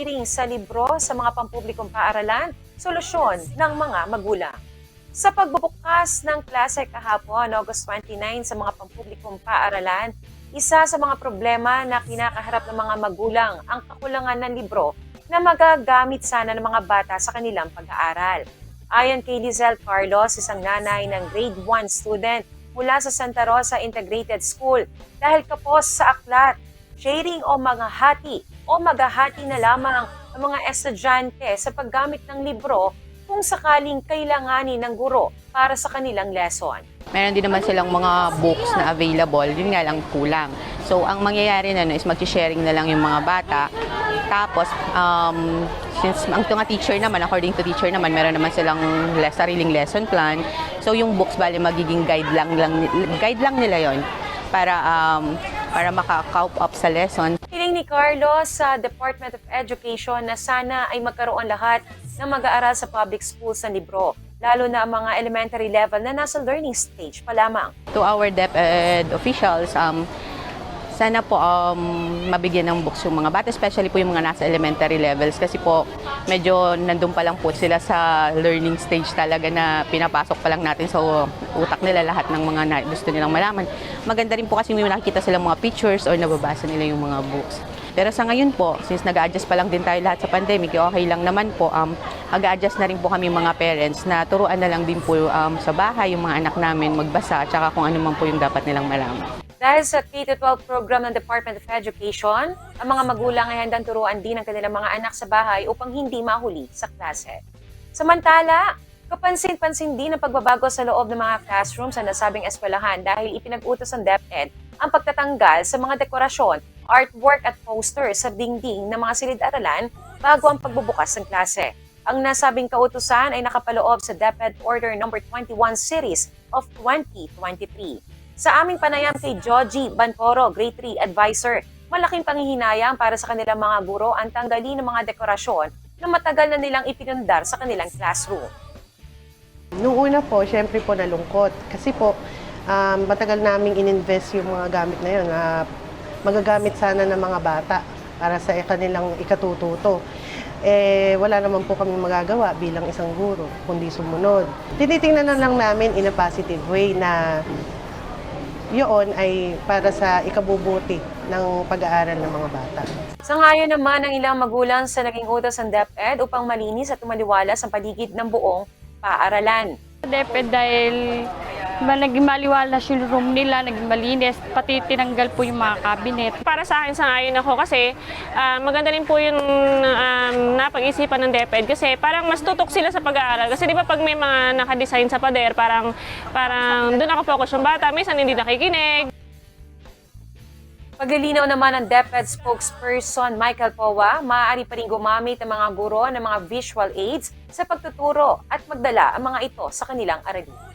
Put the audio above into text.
sharing sa libro sa mga pampublikong paaralan, solusyon ng mga magulang. Sa pagbubukas ng klase kahapon, August 29 sa mga pampublikong paaralan, isa sa mga problema na kinakaharap ng mga magulang ang kakulangan ng libro na magagamit sana ng mga bata sa kanilang pag-aaral. Ayon kay Lizelle Carlos, isang nanay ng grade 1 student mula sa Santa Rosa Integrated School, dahil kapos sa aklat, sharing o mga hati o maghahati na lamang ang mga estudyante sa paggamit ng libro kung sakaling kailanganin ng guro para sa kanilang lesson. Meron din naman silang mga books na available, yun nga lang kulang. So, ang mangyayari na is mag-sharing na lang yung mga bata. Tapos, um, since ang mga teacher naman, according to teacher naman, meron naman silang les, sariling lesson plan. So, yung books, bali, magiging guide lang, lang, guide lang nila yon para, um, para maka-cope up sa lesson. Hiling ni Carlos sa Department of Education na sana ay magkaroon lahat ng mag-aaral sa public schools ng libro, lalo na ang mga elementary level na nasa learning stage pa lamang. To our DepEd officials, um, sana po um, mabigyan ng books yung mga bata, especially po yung mga nasa elementary levels kasi po medyo nandun pa lang po sila sa learning stage talaga na pinapasok pa lang natin sa utak nila lahat ng mga na, gusto nilang malaman. Maganda rin po kasi may nakikita silang mga pictures or nababasa nila yung mga books. Pero sa ngayon po, since nag-adjust pa lang din tayo lahat sa pandemic, okay lang naman po, um, mag-adjust na rin po kami mga parents na turuan na lang din po um, sa bahay yung mga anak namin magbasa at saka kung ano man po yung dapat nilang malaman. Dahil sa K-12 program ng Department of Education, ang mga magulang ay handang turuan din ang kanilang mga anak sa bahay upang hindi mahuli sa klase. Samantala, kapansin-pansin din ang pagbabago sa loob ng mga classroom sa nasabing eskwelahan dahil ipinag-utos ng DepEd ang pagtatanggal sa mga dekorasyon, artwork at poster sa dingding ng mga silid-aralan bago ang pagbubukas ng klase. Ang nasabing kautusan ay nakapaloob sa DepEd Order No. 21 Series of 2023. Sa aming panayam kay Joji Bantoro, Grade 3 Advisor, malaking panghihinayang para sa kanilang mga guro ang tanggalin ng mga dekorasyon na matagal na nilang ipinundar sa kanilang classroom. Noong una po, syempre po nalungkot. Kasi po, um, matagal naming ininvest yung mga gamit na yun. na magagamit sana ng mga bata para sa kanilang ikatututo. Eh, wala naman po kami magagawa bilang isang guro, kundi sumunod. Tinitingnan na lang namin in a positive way na yun ay para sa ikabubuti ng pag-aaral ng mga bata. Sangayon naman ng ilang magulang sa naging utos ng DepEd upang malinis at umaliwalas ang paligid ng buong paaralan. DepEd dahil naging maliwalas yung room nila, naging malinis, pati tinanggal po yung mga cabinet. Para sa akin, sangayon ako kasi ah, maganda rin po yung um, napag-isipan ng DepEd kasi parang mas tutok sila sa pag-aaral. Kasi di ba pag may mga nakadesign sa pader, parang, parang doon ako focus yung bata, minsan hindi nakikinig. Paglilinaw naman ng DepEd spokesperson Michael Powa, maaari pa rin gumamit ng mga guro ng mga visual aids sa pagtuturo at magdala ang mga ito sa kanilang aralin.